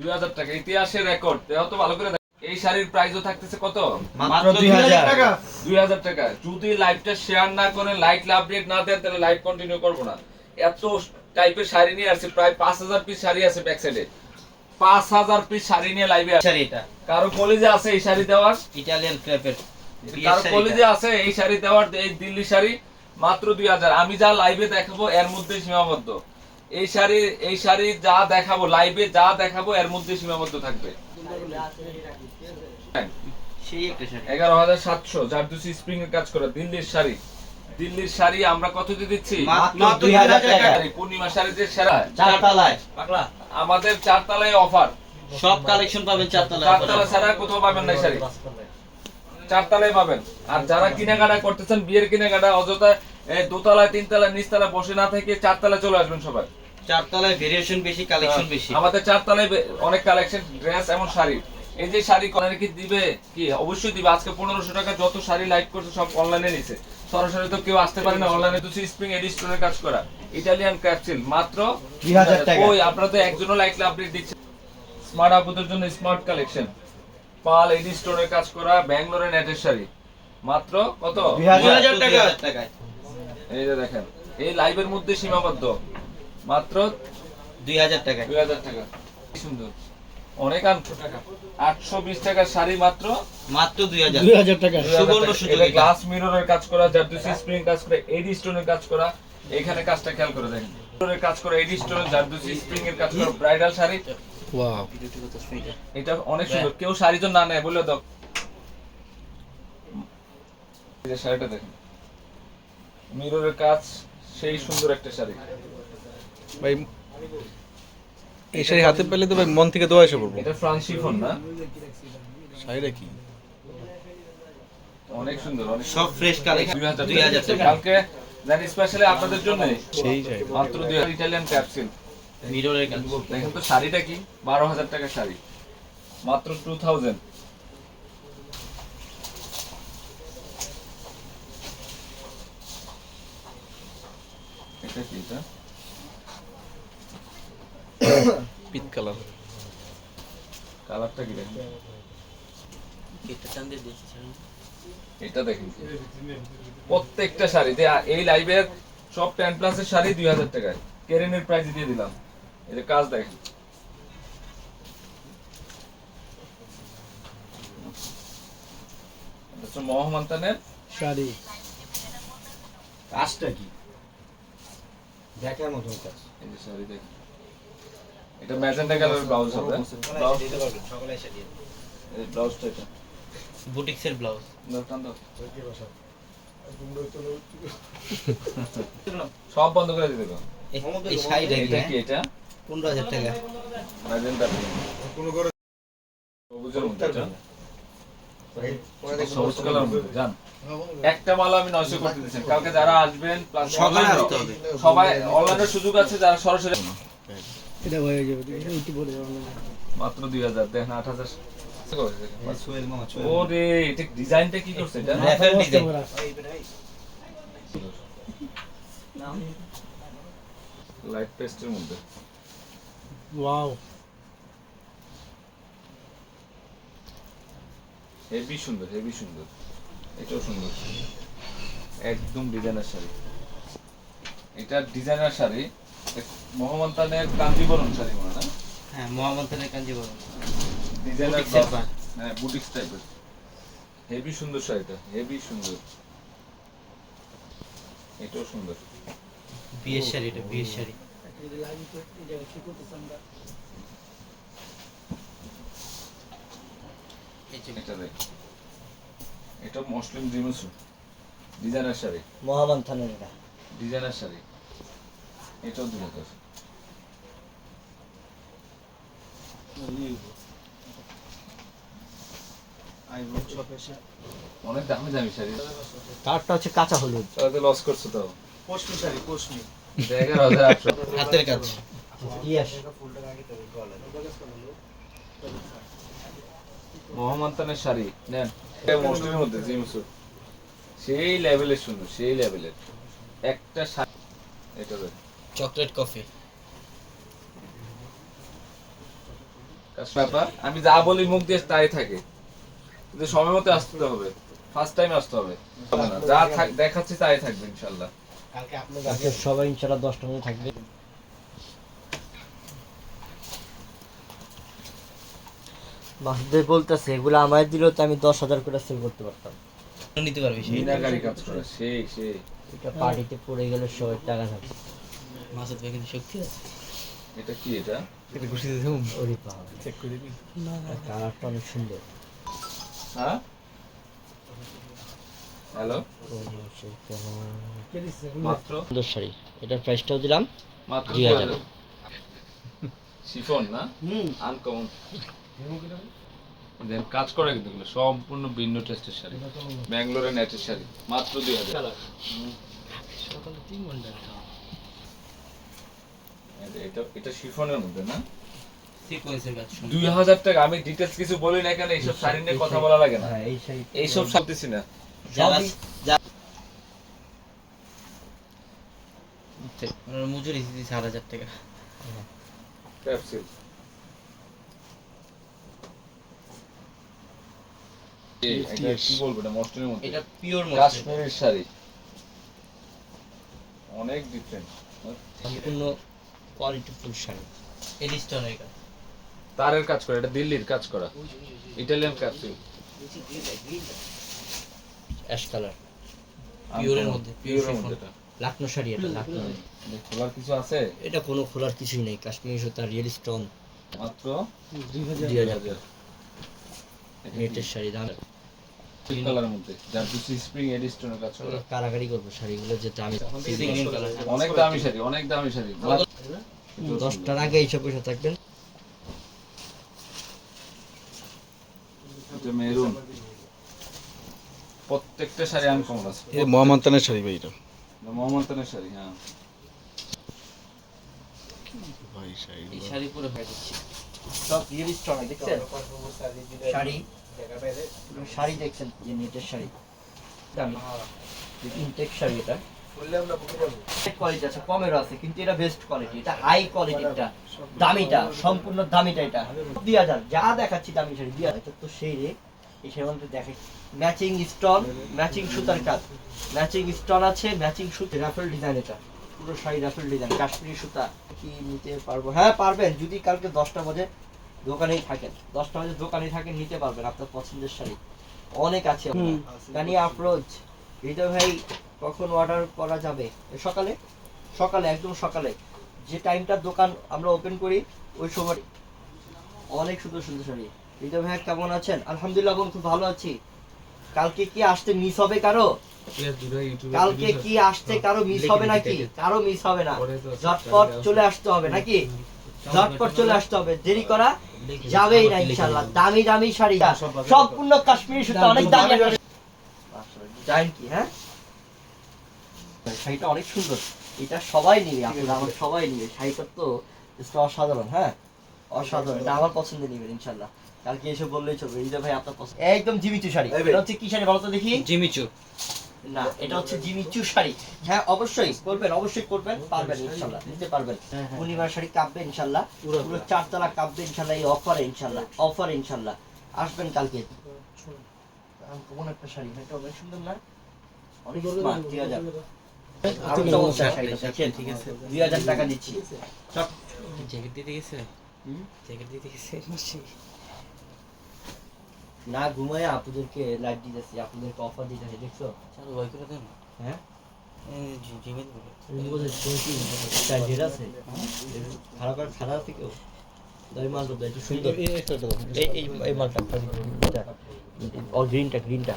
দুই হাজার টাকা। ইতিহাসের রেকর্ড তো ভালো করে এই শাড়ির প্রাইসও থাকতেছে কত? মাত্র দুই হাজার। দুই হাজার টাকা। যদি লাইভটা শেয়ার না করেন লাইট আপডেট না দেন তাহলে লাইভ কন্টিনিউ করব না। এত টাইপের শাড়ি নিয়ে আসছে প্রায় পাঁচ হাজার পিস শাড়ি আছে ব্যাক সাইডে পাঁচ হাজার পিস শাড়ি নিয়ে লাইভে শাড়ি এটা। কারও কলেজে আছে এই শাড়ি দেওয়ার? ইটালিয়ান ক্রেপের কারও কলেজে আছে এই শাড়ি দেওয়ার এই দিল্লি শাড়ি মাত্র দুই হাজার। আমি যা লাইভে দেখাবো এর মধ্যে সীমাবদ্ধ। এই শাড়ি এই শাড়ি যা দেখাবো লাইভে যা দেখাবো এর মধ্যে সীমাবদ্ধ থাকবে। সেই শাড়ি। এগারো হাজার সাতশো জারদুসি স্প্রিং এর কাজ করা দিল্লির শাড়ি। দিল্লির শাড়ি আমরা কত দিয়ে দিচ্ছি? পূর্ণিমা শাড়ি যে সেরা। চারতলায়। আমাদের চারতলায় অফার সব কালেকশন পাবেন চারতলায় চারতলা ছাড়া কোথাও পাবেন না শাড়ি। চারতলায় পাবেন। আর যারা কেনাকাটা করতেছেন বিয়ের কেনাকাটা অযথা এই দোতলায় তিনতলায় নিচতলায় বসে না থেকে চারতলায় চলে আসবেন সবাই। চারতলায় ভেরিয়েশন বেশি কালেকশন বেশি। আমাদের চারতলায় অনেক কালেকশন ড্রেস এবং শাড়ি। এই যে শাড়ি কলার কি দিবে? কি? অবশ্যই দিবে। আজকে পনেরোশো টাকা যত শাড়ি লাইক করছে সব অনলাইনে নিছে। সরাসরি তো কেউ আসতে পারে না অনলাইনে তো স্প্রিং এডিস্টোনের কাজ করা। ইটালিয়ান ক্যাপসিল মাত্র ওই আপনারা তো একজনও লাইক আপডেট দিচ্ছে স্মার্ট আপুদের জন্য স্মার্ট কালেকশন পাল এডিস্টোনের কাজ করা ব্যাঙ্গালোরের নেটের শাড়ি। মাত্র কত? 2000 দুই হাজার টাকা। এই যে দেখেন এই লাইভের মধ্যে সীমাবদ্ধ। মাত্র দুই হাজার টাকায়। দুই হাজার টাকা। সুন্দর। অনেক আনছো টাকা। আটশো বিশ টাকার শাড়ি মাত্র? মাত্র দুই হাজার। দুই হাজার টাকা। সুবর্ণ সুযোগ এটা। গ্লাস মিররের কাজ করা জারদুসি স্প্রিং কাজ করা এডি স্টোনের কাজ করা এখানে কাজটা খেয়াল করে দেখেন। মিররের কাজ করা এডি স্টোনের জারদুসি স্প্রিং এর কাজ করা ব্রাইডাল শাড়ি। ওয়াও এটা অনেক সুন্দর। কেউ শাড়ি তো না নেয় বলে দাও। শাড়িটা দেখেন। মিররের কাজ সেই সুন্দর একটা শাড়ি। ভাই এই শাড়ি হাতে পেলে তো ভাই মন থেকে দোয়া এসে পড়ব। এটা ফ্রান্স শিফন না? শাড়িটা কি? অনেক সুন্দর সব ফ্রেশ কালেকশন। দুই হাজার দুই হাজার টাকা। কালকে জানি স্পেশালি আপনাদের জন্য। সেই শাড়ি। মাত্র দুই হাজার ইটালিয়ান ক্যাপসিল মিররের কাজ। দেখেন তো শাড়িটা কি? বারো হাজার টাকার শাড়ি। মাত্র টু থাউজেন্ড এটা কি এটা? পিত কালার। কালারটা কি দেখেন? এটা দিয়েছি এটা দেখেন প্রত্যেকটা শাড়িতে আ- এই লাইভের সব টেন প্লাসের শাড়ি দুই হাজার টাকায়। কেরেনের প্রাইস দিয়ে দিলাম। এই যে কাজ দেখেন। এটা মহামান্তানের শাড়ি। কাজটা কি? দেখার মতন কাজ। এই যে শাড়ি দেখেন। এটা ম্যাজেন্টা কালার ব্লাউজ হবে। ব্লাউজ সকলে এসে দিয়ে এই ব্লাউজটা এটা। বুটিক্সের ব্লাউজ। দাও, টান দাও। সব বন্ধ করে দিতে। এই শাড়িটা কি এটা হ্যাঁ? কি এটা? পনেরো হাজার টাকা। ম্যাজেন্টা সবুজের মধ্যে এটা। সবুজ কালার জান? একটা মাল আমি নয়শো করতে দিচ্ছেন কালকে যারা আসবেন প্লাস সকালে আসতে হবে। সবাই অনলাইনের সুযোগ আছে যারা সরাসরি এটা হয়ে যাবে এইটি পরে মাত্র দুই হাজার দেখেন আট হাজার। ওরে এটা ডিজাইনটা কি করছে? এটা র্যাফেল ডিজাইন লাইট পেস্টের মধ্যে। ওয়াও হেভি সুন্দর হেভি সুন্দর। এটাও সুন্দর। একদম ডিজাইনার শাড়ি। এটা ডিজাইনার শাড়ি। মোহাম্মতানের কাঞ্জিবরম শাড়ি মনে হয় না? হ্যাঁ মোহাম্মদ কাঞ্জিবরম ডিজাইনার হ্যাঁ বুটিক্স টাইপের হেভি সুন্দর শাড়িটা হেভি সুন্দর। এটাও সুন্দর। বিয়ের শাড়ি এটা বিয়ের শাড়ি। এটা দেখ। এটা জিমসু ডিজাইনার শাড়ি। মহামান থানের এটা। ডিজাইনার শাড়ি। এটাও হাজার অনেক দামি দামি শাড়ি তারটা হচ্ছে কাঁচা হলুদ। তাহলে লস করছ তো। পশমি শাড়ি পশমি। এগারো হাজার আটশো হাতের কাজ শাড়ি নেন। মধ্যে সেই লেভেলের সুন্দর সেই লেভেলের একটা শাড়ি এটা দেখ চকলেট কফি। ব্যাপার আমি যা বলি মুখ দিয়ে তাই থাকে। কিন্তু সময় মতো আসতে হবে। ফার্স্ট টাইম আসতে হবে। যা দেখাচ্ছি তাই থাকবে ইনশাল্লাহ। আজকে সবাই ইনশাল্লাহ দশটা মধ্যে থাকবে। মাসুদের বলতেছে এগুলো আমায় দিলেও তো আমি দশ হাজার করে সেল করতে পারতাম। নিতে পারবি সেই কাজ করে সেই সেই। এটা পার্টিতে পড়ে গেলে সবাই টাকা থাকবে মাসুদ ভাই কিন্তু শক্তি আছে। এটা কি এটা? এটা ঘুষি ওরে বাবা। চেক করে দিবি? কালারটা অনেক সুন্দর। হ্যাঁ? হ্যালো মাত্র? সুন্দর শাড়ি। এটার প্রাইসটাও দিলাম। মাত্র দুই হাজার। শিফন না? আনকমন দেন কাজ করে কিন্তু এগুলো। সম্পূর্ণ ভিন্ন টেস্টের শাড়ি। ব্যাঙ্গালোরের নেটের শাড়ি। মাত্র দুই হাজার। এটা- এটা এটা শিফনের মধ্যে না? দুই হাজার টাকা আমি ডিটেলস কিছু বলি না এখানে এইসব শাড়ি নিয়ে কথা বলা লাগে না। হ্যাঁ এইসব ভাবতেছি না। মজুরি হাজার টাকা। এটা কি বলব এটা মস্টের মধ্যে। এটা পিওর কাশ্মীরের শাড়ি। অনেক ডিফারেন্ট সম্পূর্ণ কোয়ালিটি ফুল শাড়ি এডিস্টনের কাজ তারের কাজ করা এটা দিল্লির কাজ করা। ইটালিয়ান ক্যাপসুল অ্যাশ কালার পিওরের মধ্যে পিওর পিওরের মধ্যে লাকনো শাড়ি এটা লাকনো খোলার কিছু আছে? এটা কোনো খোলার কিছুই নেই। কাশ্মীরি সুতা রিয়েল স্টোন মাত্র দুই দুই হাজার। হাজার। নেটের শাড়ি দাম। পিঙ্ক মধ্যে যার কিছু স্প্রিং এডিস্টোনের কাজ করা। কারাগারি করব শাড়িগুলো যেটা আমি অনেক দামি শাড়ি অনেক দামি শাড়ি। দশটার আগে এইসব পয়সা থাকবেন। এটা মেরুন প্রত্যেকটা শাড়ি আনকমন আছে। এই মহামান্তানের শাড়ি ভাই এটা। মোহাম্মদানের শাড়ি হ্যাঁ। ভাই শাড়ি এই শাড়ি পরে যাচ্ছে সব রিয়েল দেখছেন? শাড়ি? শাড়ি দেখছেন? যে নেটের শাড়ি। দামি। ইনটেক শাড়ি এটা। কোয়ালিটি এটা কোয়ালিটি এটা দামিটা, সম্পূর্ণ দামিটা এটা। দুই হাজার যা দেখাচ্ছি দামি শাড়ি হাজার তো সেই রে ম্যাচিং স্টোন ম্যাচিং সুতার কাজ। ম্যাচিং স্টোন আছে ম্যাচিং সুতা ডিজাইন এটা। পুরো শাড়ি রাফেল ডিজাইন কাশ্মীরি সুতা কি নিতে পারব? হ্যাঁ পারবেন। যদি কালকে দশটা বাজে দোকানেই থাকেন। দশটা বাজে দোকানে থাকেন নিতে পারবেন আপনার পছন্দের শাড়ি। অনেক আছে গানি আফরোজ। হৃদয় ভাই কখন অর্ডার করা যাবে? সকালে? সকালে একদম সকালে। যে টাইমটা দোকান আমরা ওপেন করি ওই সময় অনেক সুন্দর সুন্দর শাড়ি। হৃদয় ভাই কেমন আছেন? আলহামদুলিল্লাহ খুব ভালো আছি। কালকে কি আসতে মিস হবে কারও? কালকে কি আসতে কারও মিস হবে নাকি? কারও মিস হবে না। ঝটপট চলে আসতে হবে নাকি? ঝটপট চলে আসতে হবে। দেরি করা যাবেই না ইনশাআল্লাহ। দামি দামি শাড়ি। সম্পূর্ণ কাশ্মীরি সুতা অনেক দামি ডিজাইন কি হ্যাঁ? শাড়িটা অনেক সুন্দর। এটা সবাই নিবে আপনারা আমার সবাই নিবে। শাড়িটা তো অসাধারণ হ্যাঁ? অসাধারণ। এটা আমার পছন্দের নিবেন ইনশাআল্লাহ। কালকে এসে বললেই চলবে এই যে ভাই আপনার পছন্দ। একদম জিমিচু শাড়ি। এটা হচ্ছে কি শাড়ি বলো তো দেখি? জিমিচু। না এটা হচ্ছে জিমিচু। শাড়ি। হ্যাঁ অবশ্যই। করবেন অবশ্যই করবেন। পারবেন ইনশাল্লাহ নিতে পারবেন। পূর্ণিমার শাড়ি কাঁপবে ইনশাল্লাহ পুরো চারতলা কাঁপবে ইনশাল্লাহ এই অফারে ইনশাল্লাহ অফার ইনশাল্লাহ আসবেন কালকে। কোন একটা শাড়ি এটা অনেক সুন্দর না? অনেক smart, দুই হাজার। আরও চমৎকার ঠিক আছে দুই হাজার টাকা দিচ্ছি। জ্যাকেট দিতে গেছে? জ্যাকেট দিতে গেছে না ঘুমায় আপুদেরকে লাইট দিতেছি আপুদেরকে অফার দিতেছি দেখছ? চালু ভয় করে দেন। হ্যাঁ? এই মালটা গ্রিনটা গ্রিনটা